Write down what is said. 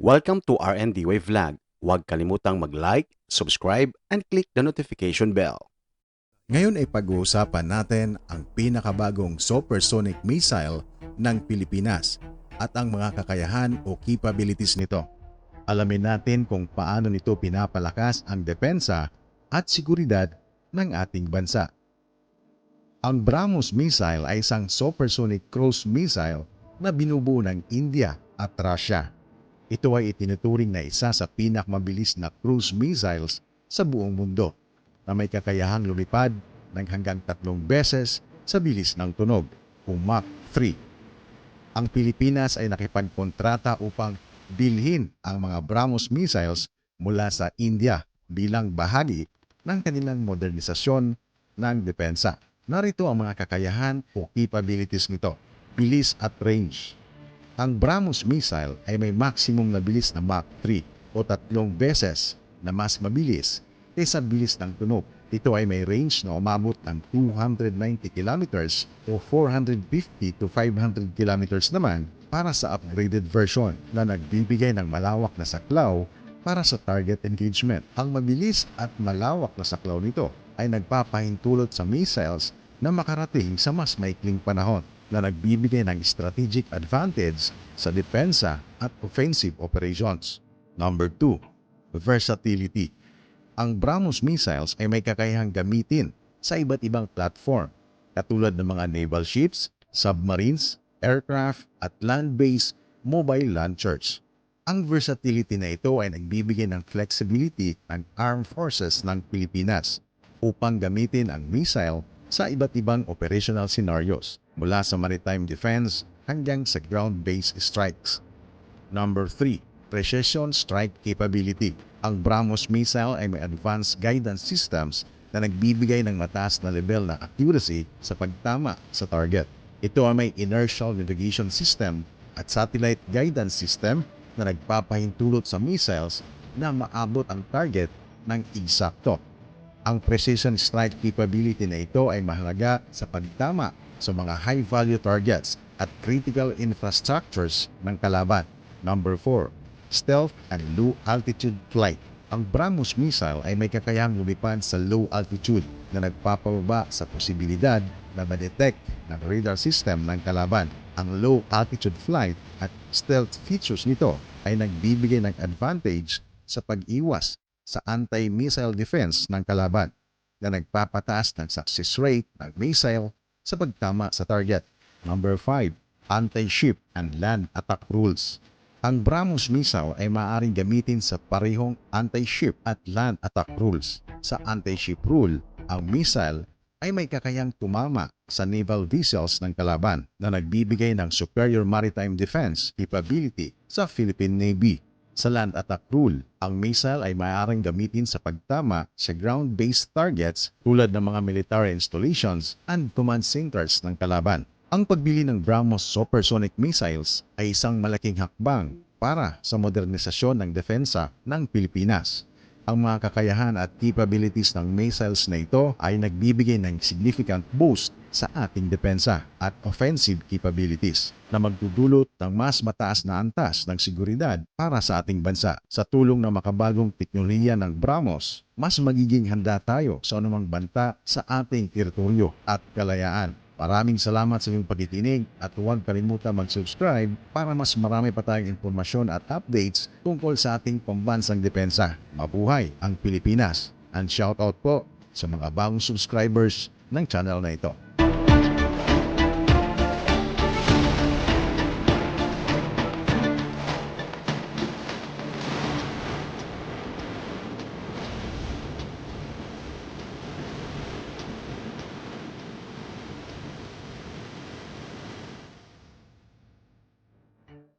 Welcome to RND Way Vlog. Huwag kalimutang mag-like, subscribe, and click the notification bell. Ngayon ay pag-uusapan natin ang pinakabagong supersonic missile ng Pilipinas at ang mga kakayahan o capabilities nito. Alamin natin kung paano nito pinapalakas ang depensa at seguridad ng ating bansa. Ang BrahMos missile ay isang supersonic cruise missile na binubuo ng India at Russia. Ito ay itinuturing na isa sa pinakmabilis na cruise missiles sa buong mundo na may kakayahang lumipad ng hanggang tatlong beses sa bilis ng tunog o Mach 3. Ang Pilipinas ay nakipagkontrata upang bilhin ang mga BrahMos missiles mula sa India bilang bahagi ng kanilang modernisasyon ng depensa. Narito ang mga kakayahan o capabilities nito, bilis at range. Ang BrahMos missile ay may maximum na bilis na Mach 3 o tatlong beses na mas mabilis kaysa bilis ng tunog. Ito ay may range na umabot ng 290 kilometers o 450 to 500 kilometers naman para sa upgraded version na nagbibigay ng malawak na saklaw para sa target engagement. Ang mabilis at malawak na saklaw nito ay nagpapahintulot sa missiles na makarating sa mas maikling panahon na nagbibigay ng strategic advantage sa depensa at offensive operations. Number 2. Versatility. Ang BrahMos missiles ay may kakayahang gamitin sa iba't ibang platform katulad ng mga naval ships, submarines, aircraft at land-based mobile launchers. Ang versatility na ito ay nagbibigay ng flexibility ng armed forces ng Pilipinas upang gamitin ang missile sa iba't ibang operational scenarios mula sa maritime defense hanggang sa ground-based strikes. Number 3. Precision Strike Capability. Ang BrahMos missile ay may advanced guidance systems na nagbibigay ng mataas na level ng accuracy sa pagtama sa target. Ito ay may inertial navigation system at satellite guidance system na nagpapahintulot sa missiles na maabot ang target ng eksakto. Ang precision strike capability na ito ay mahalaga sa pagtama sa mga high-value targets at critical infrastructures ng kalaban. Number 4. Stealth and Low Altitude Flight. Ang BrahMos missile ay may kakayahang lumipad sa low altitude na nagpapababa sa posibilidad na ma-detect ng radar system ng kalaban. Ang low altitude flight at stealth features nito ay nagbibigay ng advantage sa pag-iwas sa anti-missile defense ng kalaban na nagpapataas ng success rate ng missile sa pagtama sa target. Number 5. Anti-ship and land attack rules. Ang BrahMos missile ay maaaring gamitin sa parehong anti-ship at land attack rules. Sa anti-ship rule, ang missile ay may kakayang tumama sa naval vessels ng kalaban na nagbibigay ng superior maritime defense capability sa Philippine Navy. Sa land attack rule, ang missile ay maaaring gamitin sa pagtama sa ground-based targets tulad ng mga military installations and command centers ng kalaban. Ang pagbili ng BrahMos supersonic missiles ay isang malaking hakbang para sa modernisasyon ng depensa ng Pilipinas. Ang mga kakayahan at capabilities ng missiles na ito ay nagbibigay ng significant boost sa ating depensa at offensive capabilities na magdudulot ng mas mataas na antas ng seguridad para sa ating bansa. Sa tulong ng makabagong teknolohiya ng BrahMos, mas magiging handa tayo sa anumang banta sa ating teritoryo at kalayaan. Maraming salamat sa iyong pakikinig at huwag kalimutan mag-subscribe para mas marami pa tayong impormasyon at updates tungkol sa ating pambansang depensa. Mabuhay ang Pilipinas! And shoutout po sa mga bagong subscribers ng channel na ito.